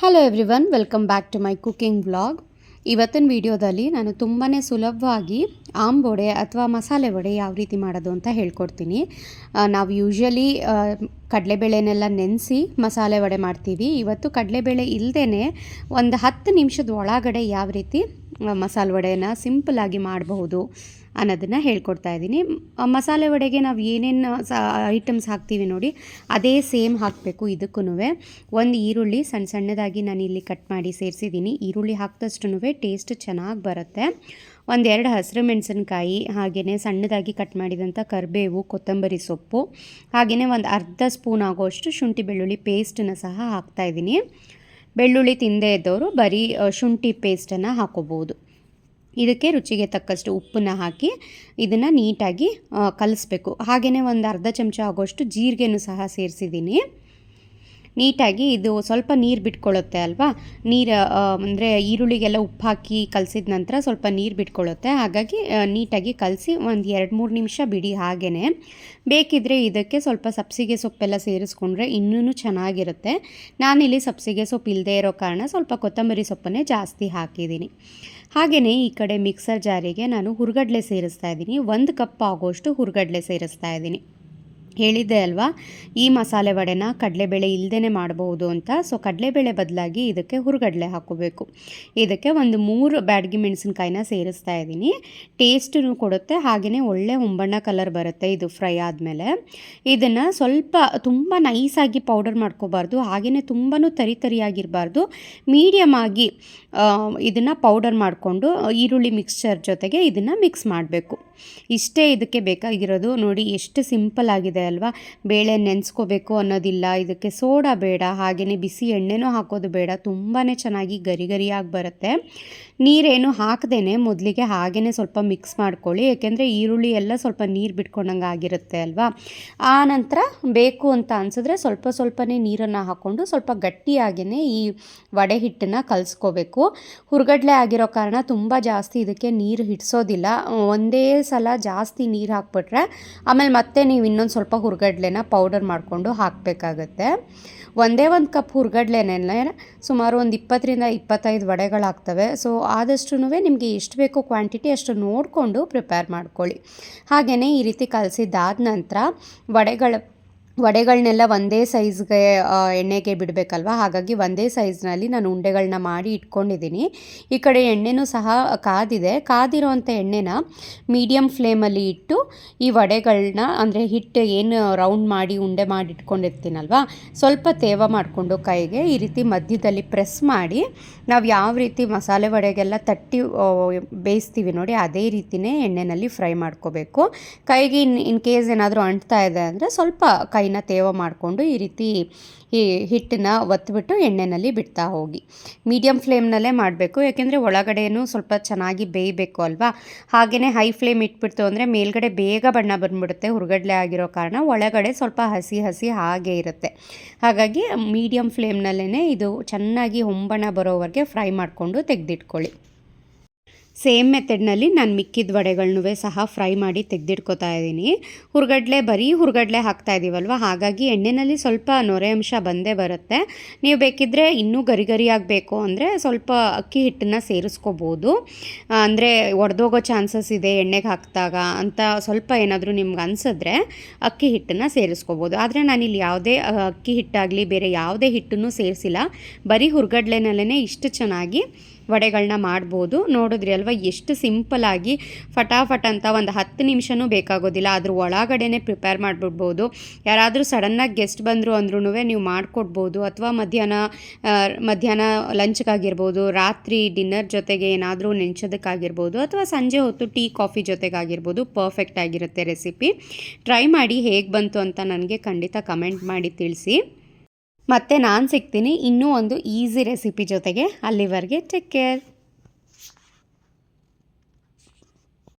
Hello everyone welcome back to my cooking blog ಇವತ್ತಿನ ವಿಡಿಯೋದಲ್ಲಿ ನಾನು ತುಂಬಾ ಸುಲಭವಾಗಿ ಆಂಬೊಡೆ ಅಥವಾ ಮಸಾಲೆ ವಡೆ ಯಾವ ರೀತಿ ಮಾಡೋದು ಅಂತ ಹೇಳ್ಕೊಡ್ತೀನಿ. ನಾವು ಯೂಶ್ವಲಿ ಕಡಲೆಬೇಳೆನೆಲ್ಲ ನೆನೆಸಿ ಮಸಾಲೆ ವಡೆ ಮಾಡ್ತೀವಿ. ಇವತ್ತು ಕಡಲೆಬೇಳೆ ಇಲ್ಲದೇ ಒಂದು ಹತ್ತು ನಿಮಿಷದ ಒಳಗಡೆ ಯಾವ ರೀತಿ ಮಸಾಲೆ ವಡೆನ ಸಿಂಪಲ್ಲಾಗಿ ಮಾಡಬಹುದು ಅನ್ನೋದನ್ನು ಹೇಳ್ಕೊಡ್ತಾ ಇದ್ದೀನಿ. ಮಸಾಲೆ ವಡೆಗೆ ನಾವು ಏನೇನು ಐಟಮ್ಸ್ ಹಾಕ್ತೀವಿ ನೋಡಿ, ಅದೇ ಸೇಮ್ ಹಾಕಬೇಕು ಇದಕ್ಕೂ ಒಂದು ಈರುಳ್ಳಿ ಸಣ್ಣ ಸಣ್ಣದಾಗಿ ನಾನು ಇಲ್ಲಿ ಕಟ್ ಮಾಡಿ ಸೇರಿಸಿದ್ದೀನಿ. ಈರುಳ್ಳಿ ಹಾಕಿದಷ್ಟು ಟೇಸ್ಟ್ ಚೆನ್ನಾಗಿ ಬರುತ್ತೆ. ಒಂದೆರಡು ಹಸಿರು ಮೆಣಸಿನ್ಕಾಯಿ ಹಾಗೆಯೇ ಸಣ್ಣದಾಗಿ ಕಟ್ ಮಾಡಿದಂಥ ಕರಿಬೇವು, ಕೊತ್ತಂಬರಿ ಸೊಪ್ಪು ಹಾಗೆಯೇ ಒಂದು ಅರ್ಧ ಸ್ಪೂನ್ ಆಗೋಷ್ಟು ಶುಂಠಿ ಬೆಳ್ಳುಳ್ಳಿ ಪೇಸ್ಟನ್ನು ಸಹ ಹಾಕ್ತಾಯಿದ್ದೀನಿ ಬೆಳ್ಳುಳ್ಳಿ ತಿಂದೇ ಇದ್ದವರು ಬರೀ ಶುಂಠಿ ಪೇಸ್ಟನ್ನು ಹಾಕೋಬೋದು ಇದಕ್ಕೆ ರುಚಿಗೆ ತಕ್ಕಷ್ಟು ಉಪ್ಪನ್ನ ಹಾಕಿ ಇದನ್ನು ನೀಟಾಗಿ ಕಲಿಸ್ಬೇಕು. ಹಾಗೆಯೇ ಒಂದು ಅರ್ಧ ಚಮಚ ಆಗೋಷ್ಟು ಜೀರಿಗೆನೂ ಸಹ ಸೇರಿಸಿದ್ದೀನಿ. ನೀಟಾಗಿ ಇದು ಸ್ವಲ್ಪ ನೀರು ಬಿಟ್ಕೊಳ್ಳುತ್ತೆ ಅಲ್ವಾ? ನೀರು ಅಂದರೆ ಈರುಳ್ಳಿಗೆಲ್ಲ ಉಪ್ಪು ಹಾಕಿ ಕಲಸಿದ ನಂತರ ಸ್ವಲ್ಪ ನೀರು ಬಿಟ್ಕೊಳ್ಳುತ್ತೆ ಹಾಗಾಗಿ ನೀಟಾಗಿ ಕಲಸಿ ಒಂದು ಎರಡು ಮೂರು ನಿಮಿಷ ಬಿಡಿ ಹಾಗೇ ಬೇಕಿದ್ದರೆ ಇದಕ್ಕೆ ಸ್ವಲ್ಪ ಸಬ್ಸಿಗೆ ಸೊಪ್ಪೆಲ್ಲ ಸೇರಿಸ್ಕೊಂಡ್ರೆ ಇನ್ನೂ ಚೆನ್ನಾಗಿರುತ್ತೆ. ನಾನಿಲ್ಲಿ ಸಬ್ಸಿಗೆ ಸೊಪ್ಪು ಇಲ್ಲದೆ ಇರೋ ಕಾರಣ ಸ್ವಲ್ಪ ಕೊತ್ತಂಬರಿ ಸೊಪ್ಪನ್ನೇ ಜಾಸ್ತಿ ಹಾಕಿದ್ದೀನಿ. ಹಾಗೆಯೇ ಈ ಕಡೆ ಮಿಕ್ಸರ್ ಜಾರಿಗೆ ನಾನು ಹುರ್ಗಡ್ಲೆ ಸೇರಿಸ್ತಾ ಇದ್ದೀನಿ. ಒಂದು ಕಪ್ ಆಗೋಷ್ಟು ಹುರ್ಗಡ್ಲೆ ಸೇರಿಸ್ತಾ ಇದ್ದೀನಿ. ಹೇಳಿದ್ದೆ ಅಲ್ವಾ? ಈ ಮಸಾಲೆ ವಡೆನ ಕಡಲೆಬೇಳೆ ಇಲ್ಲದೇ ಮಾಡಬಹುದು ಅಂತ. ಸೊ ಕಡಲೆಬೇಳೆ ಬದಲಾಗಿ ಇದಕ್ಕೆ ಹುರುಗಡಲೆ ಹಾಕೋಬೇಕು ಇದಕ್ಕೆ ಒಂದು ಮೂರು ಬ್ಯಾಡಗಿ ಮೆಣಸಿನ್ಕಾಯಿನ ಸೇರಿಸ್ತಾ ಇದ್ದೀನಿ. ಟೇಸ್ಟೂ ಕೊಡುತ್ತೆ ಹಾಗೆಯೇ ಒಳ್ಳೆ ಹೊಂಬಣ್ಣ ಕಲರ್ ಬರುತ್ತೆ ಇದು ಫ್ರೈ ಆದಮೇಲೆ. ಇದನ್ನು ಸ್ವಲ್ಪ ತುಂಬ ನೈಸಾಗಿ ಪೌಡರ್ ಮಾಡ್ಕೋಬಾರ್ದು ಹಾಗೆಯೇ ತುಂಬಾ ತರಿ ತರಿಯಾಗಿರಬಾರ್ದು. ಮೀಡಿಯಮ್ ಆಗಿ ಇದನ್ನು ಪೌಡರ್ ಮಾಡಿಕೊಂಡು ಈರುಳ್ಳಿ ಮಿಕ್ಸ್ಚರ್ ಜೊತೆಗೆ ಇದನ್ನು ಮಿಕ್ಸ್ ಮಾಡಬೇಕು. ಇಷ್ಟೇ ಇದಕ್ಕೆ ಬೇಕಾಗಿರೋದು. ನೋಡಿ, ಎಷ್ಟು ಸಿಂಪಲ್ ಆಗಿದೆ ಅಲ್ವಾ? ಬೇಳೆ ನೆನೆಸ್ಕೋಬೇಕು ಅನ್ನೋದಿಲ್ಲ. ಇದಕ್ಕೆ ಸೋಡಾ ಬೇಡ ಹಾಗೆಯೇ ಬಿಸಿ ಎಣ್ಣೆನೂ ಹಾಕೋದು ಬೇಡ. ತುಂಬಾ ಚೆನ್ನಾಗಿ ಗರಿ ಗರಿಯಾಗಿ ಬರುತ್ತೆ. ನೀರೇನು ಹಾಕದೇನೆ ಮೊದಲಿಗೆ ಹಾಗೆಯೇ ಸ್ವಲ್ಪ ಮಿಕ್ಸ್ ಮಾಡ್ಕೊಳ್ಳಿ. ಏಕೆಂದರೆ ಈರುಳ್ಳಿ ಎಲ್ಲ ಸ್ವಲ್ಪ ನೀರು ಬಿಟ್ಕೊಂಡಂಗೆ ಆಗಿರುತ್ತೆ ಅಲ್ವಾ? ಆ ನಂತರ ಬೇಕು ಅಂತ ಅನಿಸಿದ್ರೆ ಸ್ವಲ್ಪ ಸ್ವಲ್ಪನೇ ನೀರನ್ನು ಹಾಕ್ಕೊಂಡು ಸ್ವಲ್ಪ ಗಟ್ಟಿಯಾಗಿಯೇ ಈ ವಡೆ ಹಿಟ್ಟನ್ನು ಕಲಿಸ್ಕೋಬೇಕು. ಹುರ್ಗಡ್ಲೆ ಆಗಿರೋ ಕಾರಣ ತುಂಬ ಜಾಸ್ತಿ ಇದಕ್ಕೆ ನೀರು ಹಿಡಿಸೋದಿಲ್ಲ. ಒಂದೇ ಸಲ ಜಾಸ್ತಿ ನೀರು ಹಾಕ್ಬಿಟ್ರೆ ಆಮೇಲೆ ಮತ್ತೆ ನೀವು ಇನ್ನೊಂದು ಸ್ವಲ್ಪ ಹುರ್ಗಡ್ಲೆನ ಪೌಡರ್ ಮಾಡಿಕೊಂಡು ಹಾಕಬೇಕಾಗತ್ತೆ. ಒಂದೇ ಒಂದು ಕಪ್ ಹುರ್ಗಡ್ಲೆನೆ ಸುಮಾರು ಒಂದು ಇಪ್ಪತ್ತರಿಂದ ಇಪ್ಪತ್ತೈದು ವಡೆಗಳಾಗ್ತವೆ ಸೊ ಆದಷ್ಟು ನಿಮಗೆ ಎಷ್ಟು ಬೇಕೋ ಕ್ವಾಂಟಿಟಿ ಅಷ್ಟು ನೋಡಿಕೊಂಡು ಪ್ರಿಪೇರ್ ಮಾಡ್ಕೊಳ್ಳಿ. ಹಾಗೆಯೇ ಈ ರೀತಿ ಕಲಸಿದ್ದಾದ ನಂತರ ವಡೆಗಳ ವಡೆಗಳನ್ನೆಲ್ಲ ಒಂದೇ ಸೈಜ್ಗೆ ಎಣ್ಣೆಗೆ ಬಿಡಬೇಕಲ್ವ? ಹಾಗಾಗಿ ಒಂದೇ ಸೈಜ್ನಲ್ಲಿ ನಾನು ಉಂಡೆಗಳನ್ನ ಮಾಡಿ ಇಟ್ಕೊಂಡಿದ್ದೀನಿ. ಈ ಕಡೆ ಎಣ್ಣೆನೂ ಸಹ ಕಾದಿದೆ. ಕಾದಿರೋವಂಥ ಎಣ್ಣೆನ ಮೀಡಿಯಮ್ ಫ್ಲೇಮಲ್ಲಿ ಇಟ್ಟು ಈ ವಡೆಗಳನ್ನ ಅಂದರೆ ಹಿಟ್ಟು ಏನು ರೌಂಡ್ ಮಾಡಿ ಉಂಡೆ ಮಾಡಿ ಇಟ್ಕೊಂಡಿರ್ತೀನಲ್ವ ಸ್ವಲ್ಪ ತೇವ ಮಾಡಿಕೊಂಡು ಕೈಗೆ ಈ ರೀತಿ ಮಧ್ಯದಲ್ಲಿ ಪ್ರೆಸ್ ಮಾಡಿ ನಾವು ಯಾವ ರೀತಿ ಮಸಾಲೆ ವಡೆಗೆಲ್ಲ ತಟ್ಟಿ ಬೇಯಿಸ್ತೀವಿ ನೋಡಿ, ಅದೇ ರೀತಿನೇ ಎಣ್ಣೆನಲ್ಲಿ ಫ್ರೈ ಮಾಡ್ಕೋಬೇಕು. ಕೈಗೆ ಇನ್ ಇನ್ ಕೇಸ್ ಏನಾದರೂ ಅಂಟ್ತಾ ಇದೆ ಅಂದರೆ ಸ್ವಲ್ಪ ಕೈನ ತೇವ ಮಾಡಿಕೊಂಡು ಈ ರೀತಿ ಈ ಹಿಟ್ಟನ್ನ ಒತ್ತಿಬಿಟ್ಟು ಎಣ್ಣೆನಲ್ಲಿ ಬಿಡ್ತಾ ಹೋಗಿ. ಮೀಡಿಯಮ್ ಫ್ಲೇಮ್ನಲ್ಲೇ ಮಾಡಬೇಕು, ಯಾಕೆಂದರೆ ಒಳಗಡೆಯೂ ಸ್ವಲ್ಪ ಚೆನ್ನಾಗಿ ಬೇಯಬೇಕು ಅಲ್ವಾ? ಹಾಗೆಯೇ ಹೈ ಫ್ಲೇಮ್ ಇಟ್ಬಿಡ್ತು ಅಂದರೆ ಮೇಲ್ಗಡೆ ಬೇಗ ಬಣ್ಣ ಬಂದುಬಿಡುತ್ತೆ, ಹುರ್ಗಡ್ಲೆ ಆಗಿರೋ ಕಾರಣ ಒಳಗಡೆ ಸ್ವಲ್ಪ ಹಸಿ ಹಸಿ ಹಾಗೆ ಇರುತ್ತೆ. ಹಾಗಾಗಿ ಮೀಡಿಯಮ್ ಫ್ಲೇಮ್ನಲ್ಲೇ ಇದು ಚೆನ್ನಾಗಿ ಹೊಂಬಣ ಬರೋವರೆಗೆ ಫ್ರೈ ಮಾಡಿಕೊಂಡು ತೆಗೆದಿಟ್ಕೊಳ್ಳಿ. ಸೇಮ್ ಮೆಥಡ್ನಲ್ಲಿ ನಾನು ಮಿಕ್ಕಿದ ವಡೆಗಳನ್ನೂ ಸಹ ಫ್ರೈ ಮಾಡಿ ತೆಗೆದಿಟ್ಕೋತಾ ಇದ್ದೀನಿ. ಹುರ್ಗಡ್ಲೆ ಬರೀ ಹುರ್ಗಡ್ಲೆ ಹಾಕ್ತಾ ಇದ್ದೀವಲ್ವ ಹಾಗಾಗಿ ಎಣ್ಣೆಯಲ್ಲಿ ಸ್ವಲ್ಪ ನೊರೆ ಅಂಶ ಬಂದೇ ಬರುತ್ತೆ. ನೀವು ಬೇಕಿದ್ದರೆ ಇನ್ನೂ ಗರಿ ಗರಿಯಾಗಿ ಅಂದರೆ ಸ್ವಲ್ಪ ಅಕ್ಕಿ ಹಿಟ್ಟನ್ನು ಸೇರಿಸ್ಕೋಬೋದು. ಅಂದರೆ ಒಡೆದೋಗೋ ಚಾನ್ಸಸ್ ಇದೆ ಎಣ್ಣೆಗೆ ಹಾಕಿದಾಗ ಅಂತ ಸ್ವಲ್ಪ ಏನಾದರೂ ನಿಮ್ಗೆ ಅನಿಸಿದ್ರೆ ಅಕ್ಕಿ ಹಿಟ್ಟನ್ನು ಸೇರಿಸ್ಕೋಬೋದು. ಆದರೆ ನಾನಿಲ್ಲಿ ಯಾವುದೇ ಅಕ್ಕಿ ಹಿಟ್ಟಾಗಲಿ ಬೇರೆ ಯಾವುದೇ ಹಿಟ್ಟನ್ನು ಸೇರಿಸಿಲ್ಲ. ಬರೀ ಹುರ್ಗಡ್ಲೆನಲ್ಲೇ ಇಷ್ಟು ಚೆನ್ನಾಗಿ ವಡೆಗಳನ್ನ ಮಾಡ್ಬೋದು. ನೋಡಿದ್ರಿ ಅಲ್ವಾ? ಎಷ್ಟು ಸಿಂಪಲಾಗಿ ಫಟಾಫಟ್ ಅಂತ ಒಂದು ಹತ್ತು ನಿಮಿಷನೂ ಬೇಕಾಗೋದಿಲ್ಲ. ಅದ್ರ ಒಳಗಡೆನೆ ಪ್ರಿಪೇರ್ ಮಾಡಿಬಿಡ್ಬೋದು. ಯಾರಾದರೂ ಸಡನ್ನಾಗಿ ಗೆಸ್ಟ್ ಬಂದರು ಅಂದ್ರೂ ನೀವು ಮಾಡಿಕೊಡ್ಬೋದು. ಅಥವಾ ಮಧ್ಯಾಹ್ನ ಮಧ್ಯಾಹ್ನ ಲಂಚ್ಗಾಗಿರ್ಬೋದು, ರಾತ್ರಿ ಡಿನ್ನರ್ ಜೊತೆಗೆ ಏನಾದರೂ ನೆಂಚೋದಕ್ಕಾಗಿರ್ಬೋದು, ಅಥವಾ ಸಂಜೆ ಹೊತ್ತು ಟೀ, ಕಾಫಿ ಜೊತೆಗಾಗಿರ್ಬೋದು, ಪರ್ಫೆಕ್ಟ್ ಆಗಿರುತ್ತೆ ರೆಸಿಪಿ. ಟ್ರೈ ಮಾಡಿ ಹೇಗೆ ಬಂತು ಅಂತ ನನಗೆ ಖಂಡಿತ ಕಮೆಂಟ್ ಮಾಡಿ ತಿಳಿಸಿ. ಮತ್ತೆ ನಾನು ಸಿಗ್ತೀನಿ ಇನ್ನೂ ಒಂದು ಈಸಿ ರೆಸಿಪಿ ಜೊತೆಗೆ ಅಲ್ಲಿವರೆಗೆ ಟೇಕ್ ಕೇರ್.